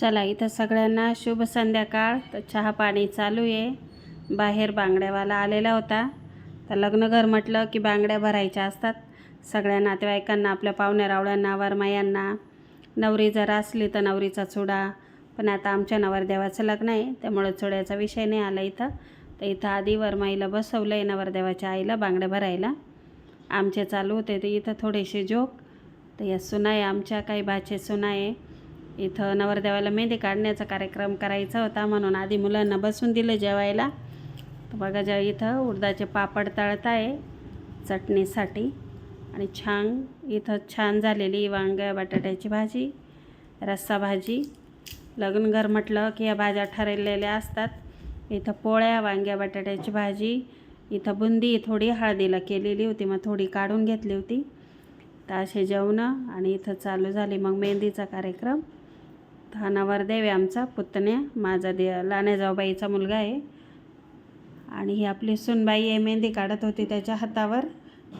चला इथं सगळ्यांना शुभ संध्याकाळ. तर चहा पाणी चालू आहे. बाहेर बांगड्यावाला आलेला होता. तर लग्नघर म्हटलं की बांगड्या भरायच्या असतात. सगळ्या नातेवाईकांना आपल्या पाहुण्या रावळ्यांना वरमायांना. नवरी जर असली तर नवरीचा चुडा. पण आता आमच्या नवरदेवाचं लग्न आहे. त्यामुळं चुड्याचा विषय नाही आला इथं. तर इथं आधी वरमाईला बसवलं आहे नवरदेवाच्या आईला बांगड्या भरायला. आमचे चालू होते ते इथं थोडेसे जोक. तर या सुना आहे आमच्या काही बाचे सुना आहे. इथं नवरदेवाला मेहंदी काढण्याचा कार्यक्रम करायचा होता. म्हणून आधी मुलांना बसून दिलं जेवायला. तर बघा ज्या इथं उडदाचे पापड तळत आहे चटणीसाठी. आणि छान इथं छान झालेली वांग्या बटाट्याची भाजी रस्सा भाजी. लग्नघर म्हटलं की या भाज्या ठरलेल्या असतात. इथं पोळ्या वांग्या बटाट्याची भाजी. इथं बुंदी थोडी हळदीला केलेली होती मग थोडी काढून घेतली होती. तर असे जेवणं आणि इथं चालू झाली मग मेहंदीचा कार्यक्रम. हा नवरदेव आहे आमचा पुतण्या माझा दे लाण्या जाऊबाईचा मुलगा आहे. आणि ही आपली सुनबाई आहे मेहंदी काढत होती त्याच्या हातावर.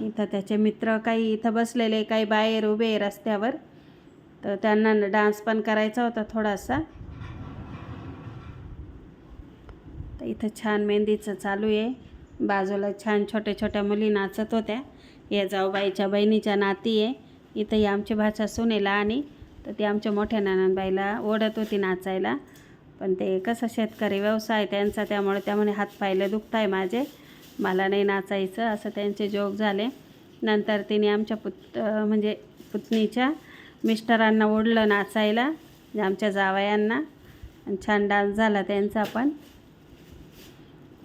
इथं त्याचे मित्र काही इथं बसलेले काही बाहेर उभे आहे रस्त्यावर. तर त्यांना डान्स पण करायचा होता थोडासा. तर इथं छान मेहंदीचं चालू आहे. बाजूला छान छोट्या छोट्या मुली नाचत होत्या. या जाऊबाईच्या बहिणीच्या नाती आहे. इथं ही आमची भाषा सुनेला आणि तर ती आमच्या मोठ्या नानांबाईला ओढत होती नाचायला. पण ते कसं शेतकरी व्यवसाय त्यांचा त्यामुळे त्यामुळे हात पायला दुखत आहे माझे मला नाही नाचायचं असं त्यांचे जोग झाले. नंतर तिने आमच्या पुत म्हणजे पुतणीच्या मिस्टरांना ओढलं नाचायला म्हणजे आमच्या जावयांना. छान डान्स झाला त्यांचा पण.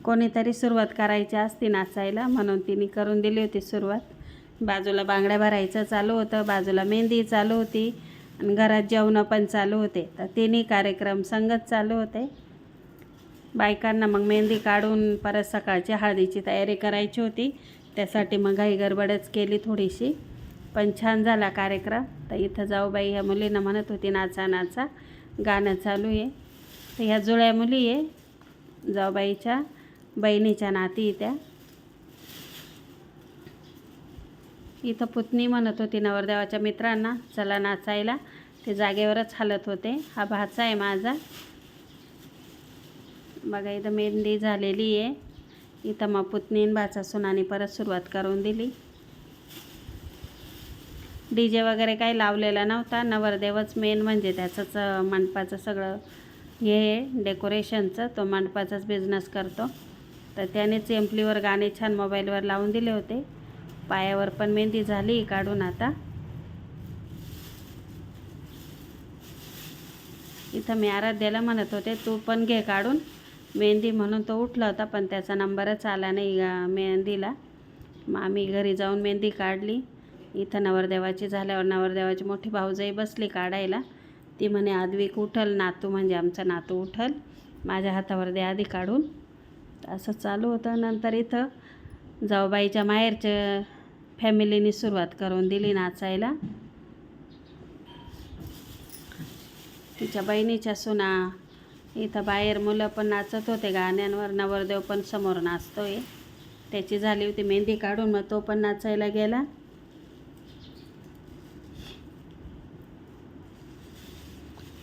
कोणीतरी सुरुवात करायची असती नाचायला म्हणून तिने करून दिली होती सुरुवात. बाजूला बांगड्या भरायचं चालू होतं बाजूला मेहंदी चालू होती. आणि घरात जेवणं पण चालू होते. तर तिन्ही कार्यक्रम संगत चालू होते. बायकांना मग मेहंदी काढून परत सकाळची हळदीची तयारी करायची होती. त्यासाठी मग घाई गडबडच केली थोडीशी. पण छान झाला कार्यक्रम. तर इथं जाऊ बाई ह्या मुलींना म्हणत होती नाचा नाचा. गाणं चालू आहे. तर ह्या जुळ्या मुली आहे. जाऊबाईच्या बहिणीच्या नाती त्या. इथं पुतणी म्हणत होती नवरदेवाच्या मित्रांना चला नाचायला. ते जागेवरच हालत होते. हा भाचा आहे माझा. बघा इथं मेहंदी झालेली आहे. इथं मग पुतणीन भाचा सुनानी परत सुरुवात करून दिली. डी जे वगैरे काही लावलेला नव्हता. नवरदेवच मेन म्हणजे त्याचंच मंडपाचं सगळं हे आहे डेकोरेशनचं तो मंडपाचाच बिझनेस करतो. तर त्यानेच एम्पलीवर गाणे छान मोबाईलवर लावून दिले होते. पायावर पण मेहंदी झाली काढून आता. इथं मी आराध्याला म्हणत होते तू पण घे काढून. मेहंदी म्हणून तो उठला होता पण त्याचा नंबरच आला नाही मेहंदीला. मग आम्ही घरी जाऊन मेहंदी काढली. इथं नवरदेवाची झाल्यावर नवरदेवाची मोठी भाऊजाई बसली काढायला. ती म्हणे आद्विक उठल नातू म्हणजे आमचा नातू उठल. माझ्या हातावर दे आधी काढून. असं चालू होतं. नंतर इथं जाऊबाईच्या माहेरच्या फॅमिलीने सुरुवात करून दिली नाचायला. तिच्या बहिणीच्या सुना. इथं बाहेर मुलं पण नाचत होते गाण्यांवर. नवरदेव पण समोर नाचतोय. त्याची झाली होती मेहंदी काढून मग तो पण नाचायला गेला.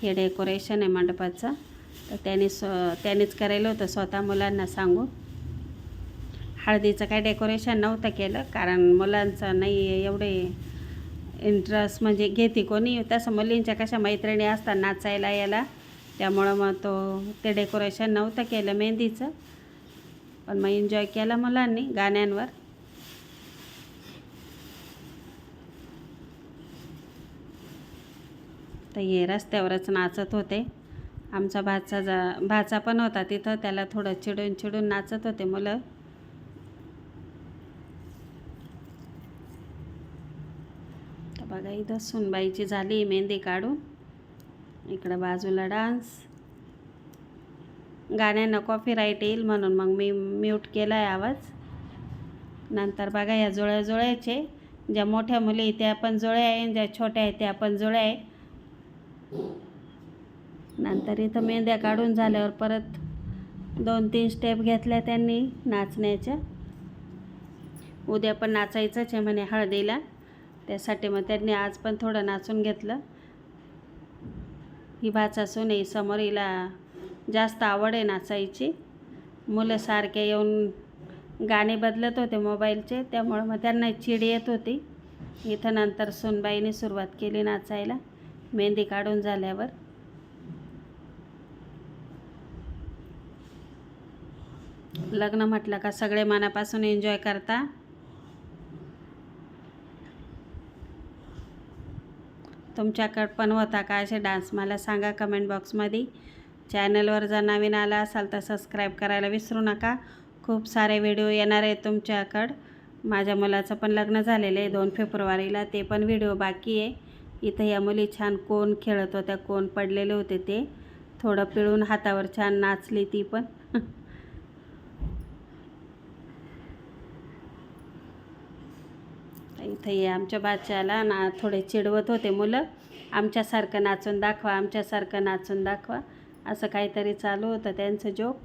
हे डेकोरेशन आहे मंडपाचं. तर त्याने स्व त्यानेच करायला होतं स्वतः मुलांना सांगून. हळदीचं काय डेकोरेशन नव्हतं केलं कारण मुलांचं नाही एवढे इंटरेस्ट म्हणजे घेते कोणी. तसं मुलींच्या कशा मैत्रिणी असतात नाचायला याला त्यामुळं मग तो ते डेकोरेशन नव्हतं केलं मेहंदीचं. पण मग एन्जॉय केला मुलांनी गाण्यांवर. तर हे रस्त्यावरच नाचत होते. आमचा भाचा जा भाचा पण होता तिथं. त्याला थोडं चिडून चिडून नाचत होते मुलं तर बघा इथं सुनबाईची झाली मेहंदी काढून. इकडं बाजूला डान्स. गाण्यांना कॉपीराईट येईल म्हणून मग मी म्यूट केला आहे आवाज. नंतर बघा या जुळ्या जुळ्याचे ज्या मोठ्या मुली त्या पण जुळ्या आहे ज्या छोट्या आहेत त्या पण जुळ्या आहे. नंतर इथं मेहंद्या काढून झाल्यावर परत दोन तीन स्टेप घेतल्या त्यांनी नाचण्याच्या. उद्या पण नाचायचंच आहे म्हणे हळदीला. त्यासाठी मग त्यांनी आज पण थोडं नाचून घेतलं. ही भाचा सुने समोर हिला जास्त आवड आहे नाचायची. मुलं सारखे येऊन गाणे बदलत होते मोबाईलचे त्यामुळं मग त्यांना चिड येत होती. इथं नंतर सुनबाईने सुरुवात केली नाचायला मेहंदी काढून झाल्यावर. लग्न म्हटलं का सगळे मनापासून एन्जॉय करता. तुमच्याकडं पण होता का असे डान्स? मला सांगा कमेंट बॉक्समध्ये चॅनलवर जर नवीन आला असाल तर सबस्क्राईब करायला विसरू नका. खूप सारे व्हिडिओ येणार आहेत तुमच्याकडं. माझ्या मुलाचं पण लग्न झालेलं आहे दोन फेब्रुवारीला. ते पण व्हिडिओ बाकी आहे. इथं या मुली छान कोण खेळत होत्या कोण पडलेले होते ते. थोडं पिळून हातावर छान नाचली ती पण. इथं आमच्या बाच्याला ना थोडे चिडवत होते मुलं. आमच्यासारखं नाचून दाखवा आमच्यासारखं नाचून दाखवा. असं काहीतरी चालू होतं त्यांचं जोक.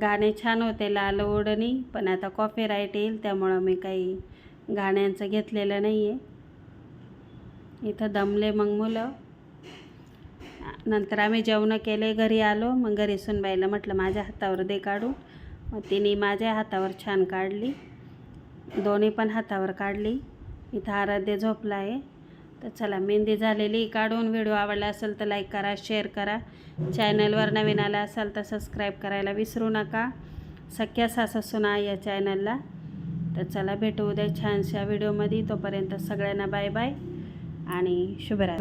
गाणे छान होते लाल ओढणी पण आता कॉपीराईट येईल त्यामुळं मी काही गाण्यांचं घेतलेलं नाही आहे इथं दमले मग मुलं. नंतर आम्ही जेवणं केले घरी आलो मग घरी सुनबाईला म्हटलं माझ्या हातावर दे काढून. मग तिने माझ्या हातावर छान काढली. दोन्ही पण हातावर काढली. इथं आराध्य झोपला आहे. तर चला मेहंदी झालेली काढून व्हिडिओ आवडला असेल तर लाईक करा शेअर करा. चॅनलवर नवीन आला असाल तर सबस्क्राईब करायला विसरू नका. सख्या सासा सुना या चॅनलला तर चला भेटू उद्या छानशा व्हिडिओमध्ये तोपर्यंत सगळ्यांना बाय बाय आणि शुभरात्री.